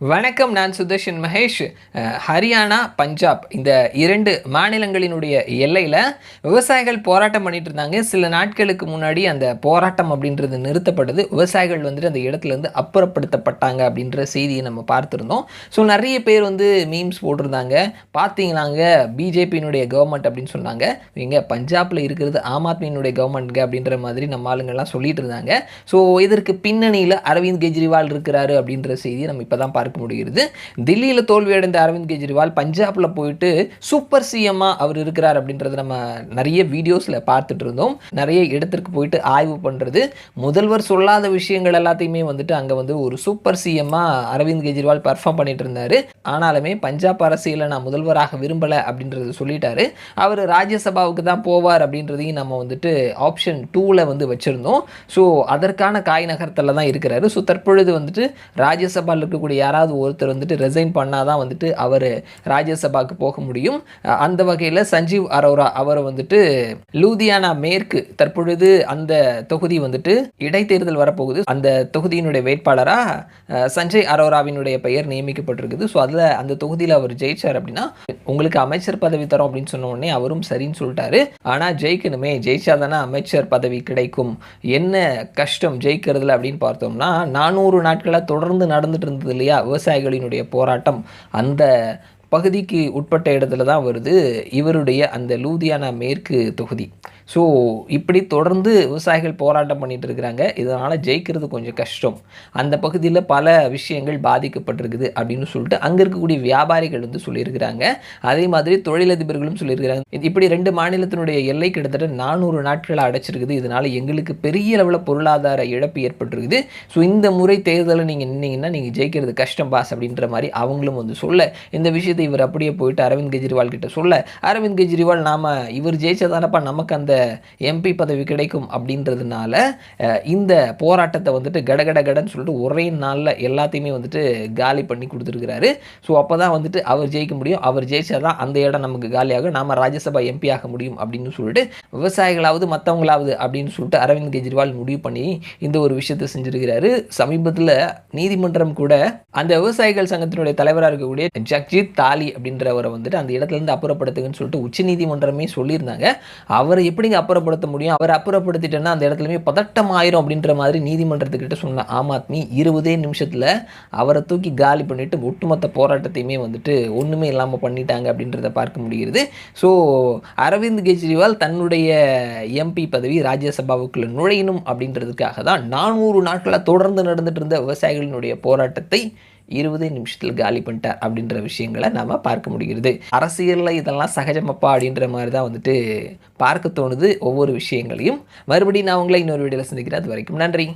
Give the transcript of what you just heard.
வணக்கம் நான் சுதர்ஷன் மகேஷ். ஹரியானா பஞ்சாப் இந்த இரண்டு மாநிலங்களினுடைய எல்லையில் விவசாயிகள் போராட்டம் பண்ணிட்டு இருந்தாங்க சில நாட்களுக்கு முன்னாடி அந்த போராட்டம் அப்படின்றது நிறுத்தப்பட்டது. விவசாயிகள் வந்துட்டு அந்த இடத்துலேருந்து அப்புறப்படுத்தப்பட்டாங்க அப்படின்ற செய்தியை நம்ம பார்த்துருந்தோம். ஸோ நிறைய பேர் வந்து மீம்ஸ் போட்டிருந்தாங்க. பார்த்தீங்களாங்க பிஜேபியினுடைய கவர்மெண்ட் அப்படின்னு சொன்னாங்க. இங்கே பஞ்சாபில் இருக்கிறது ஆம் ஆத்மியினுடைய கவர்மெண்ட்ங்க அப்படின்ற மாதிரி நம்ம ஆளுங்கள்லாம் சொல்லிட்டு இருந்தாங்க ஸோ இதற்கு பின்னணியில் அரவிந்த் கெஜ்ரிவால் இருக்கிறாரு அப்படின்ற செய்தியை நம்ம இப்போ தான் பார்க்க முடிகிறது. தில்லியில் தோல்வியடைந்த அரவிந்த் கெஜ்ரிவால் பஞ்சாபில் போயிட்டு சூப்பர் சிஎம்மாக அவர் இருக்கிறார் அப்படின்றத நம்ம நிறைய வீடியோஸில் பார்த்துட்டு இருந்தோம். நிறைய இடத்திற்கு போயிட்டு ஆய்வு பண்ணுறது முதல்வர் சொல்லாத விஷயங்கள் எல்லாத்தையுமே வந்துட்டு அங்கே வந்து ஒரு சூப்பர் சிஎம்மாக அரவிந்த் கெஜ்ரிவால் பர்ஃபார்ம் பண்ணிட்டு இருந்தார். ஆனாலுமே பஞ்சாப் அரசியலை நான் முதல்வராக விரும்பலை அப்படின்றத சொல்லிட்டாரு. அவர் ராஜ்யசபாவுக்கு தான் போவார் அப்படின்றதையும் நம்ம வந்துட்டு ஆப்ஷன் டூவில் வந்து வச்சுருந்தோம். ஸோ அதற்கான காய் நகரத்தில் தான் இருக்கிறாரு. ஸோ தற்பொழுது வந்துட்டு ராஜ்யசபாவில் இருக்கக்கூடிய யாராவது ஒருத்தர் வந்துட்டு ரெசைன் பண்ணால் தான் வந்துட்டு அவர் ராஜ்யசபாவுக்கு போக முடியும். அந்த வகையில் சஞ்சீவ் அரோரா அவரை வந்துட்டு லூதியானா மேற்கு தற்பொழுது அந்த தொகுதி வந்துட்டு இடைத்தேர்தல் வரப்போகுது. அந்த தொகுதியினுடைய வேட்பாளராக சஞ்சய் அரோராவினுடைய பெயர் நியமிக்கப்பட்டிருக்குது. ஸோ அதில் அந்த தொகுதியில் அவர் ஜெயிச்சார் அப்படின்னா உங்களுக்கு அமைச்சர் பதவி தரும் அப்படின்னு சொன்ன உடனே அவரும் சரின்னு சொல்லிட்டாரு. ஆனால் ஜெயிக்கணுமே ஜெயிச்சாதானே அமைச்சர் பதவி கிடைக்கும். என்ன கஷ்டம் ஜெயிக்கிறதுல அப்படின்னு பார்த்தோம்னா நானூறு நாட்களாக தொடர்ந்து நடந்துட்டு இருந்தது இல்லையா? விவசாயிகளினுடைய போராட்டம் அந்த பகுதிக்கு உட்பட்ட இடத்துல தான் வருது. இவருடைய அந்த லூதியானா மேற்கு தொகுதி. ஸோ இப்படி தொடர்ந்து விவசாயிகள் போராட்டம் பண்ணிட்டு இருக்கிறாங்க. இதனால் ஜெயிக்கிறது கொஞ்சம் கஷ்டம். அந்த பகுதியில் பல விஷயங்கள் பாதிக்கப்பட்டிருக்குது அப்படின்னு சொல்லிட்டு அங்கே இருக்கக்கூடிய வியாபாரிகள் வந்து சொல்லியிருக்கிறாங்க. அதே மாதிரி தொழிலதிபர்களும் சொல்லியிருக்கிறாங்க. இது இப்படி ரெண்டு மாநிலத்தினுடைய எல்லை கிட்டத்தட்ட நானூறு நாட்களை அடைச்சிருக்குது. இதனால் எங்களுக்கு பெரிய அளவில் பொருளாதார இழப்பு ஏற்பட்டிருக்குது. ஸோ இந்த முறை தேர்தலில் நீங்கள் நின்னீங்கன்னா நீங்கள் ஜெயிக்கிறது கஷ்டம் பாஸ் அப்படின்ற மாதிரி அவங்களும் வந்து சொல்ல இந்த விஷயத்தை இவர் அப்படியே போயிட்டு அரவிந்த் கெஜ்ரிவால் கிட்ட சொல்ல அரவிந்த் கெஜ்ரிவால் நாம் இவர் ஜெயிச்சதானப்பா நமக்கு அந்த எம்பி பதவி கிடைக்கும் அப்படின்றதுனால இந்த போராட்டத்தை வந்துட்டு கடகட கடன்னு சொல்லிட்டு ஒரே நாளில் எல்லாத்தையுமே வந்துட்டு காலி பண்ணி கொடுத்துருக்கிறாரு. ஸோ அப்போ தான் வந்துட்டு அவர் ஜெயிக்க முடியும். அவர் ஜெயிச்சாதான் அந்த இடம் நமக்கு காலியாகும். நாம ராஜ்யசபா எம்பி ஆக முடியும் அப்படின்னு சொல்லிட்டு விவசாயிகளாவது மற்றவங்களாவது அப்படின்னு சொல்லிட்டு அரவிந்த் கெஜ்ரிவால் முடிவு பண்ணி இந்த ஒரு விஷயத்தை செஞ்சிருக்கிறாரு. சமீபத்தில் நீதிமன்றம் கூட அந்த விவசாயிகள் சங்கத்தினுடைய தலைவராக இருக்கக்கூடிய ஜக்ஜித் தாலி அப்படின்றவரை வந்துட்டு அந்த இடத்துல இருந்து அப்புறப்படுத்துங்கன்னு சொல்லிட்டு உச்சநீதிமன்றமே சொல்லியிருந்தாங்க. அவர் எப்படி எப்படிங்க அப்புறப்படுத்த முடியும். அவர் அப்புறப்படுத்திட்டேன்னா அந்த இடத்துலயுமே பதட்டம் ஆயிரும் அப்படின்ற மாதிரி நீதிமன்றத்துக்கிட்ட சொன்ன ஆம் ஆத்மி இருபதே நிமிஷத்தில் அவரை தூக்கி காலி பண்ணிட்டு ஒட்டுமொத்த போராட்டத்தையுமே வந்துட்டு ஒன்றுமே இல்லாமல் பண்ணிட்டாங்க அப்படின்றத பார்க்க முடிகிறது. ஸோ அரவிந்த் கெஜ்ரிவால் தன்னுடைய எம்பி பதவி ராஜ்யசபாவுக்குள்ள நுழையணும் அப்படின்றதுக்காக தான் நானூறு நாட்களாக தொடர்ந்து நடந்துட்டு இருந்த விவசாயிகளினுடைய போராட்டத்தை இருபது நிமிஷத்தில் காலி பண்ணிட்டார் அப்படின்ற விஷயங்களை நாம் பார்க்க முடிகிறது. அரசியலில் இதெல்லாம் சகஜமப்பா அப்படின்ற மாதிரி தான் வந்துட்டு பார்க்க தோணுது ஒவ்வொரு விஷயங்களையும். மறுபடியும் நான் உங்களை இன்னொரு வீடியோவில் சந்திக்கிறேன். அது வரைக்கும் நன்றி.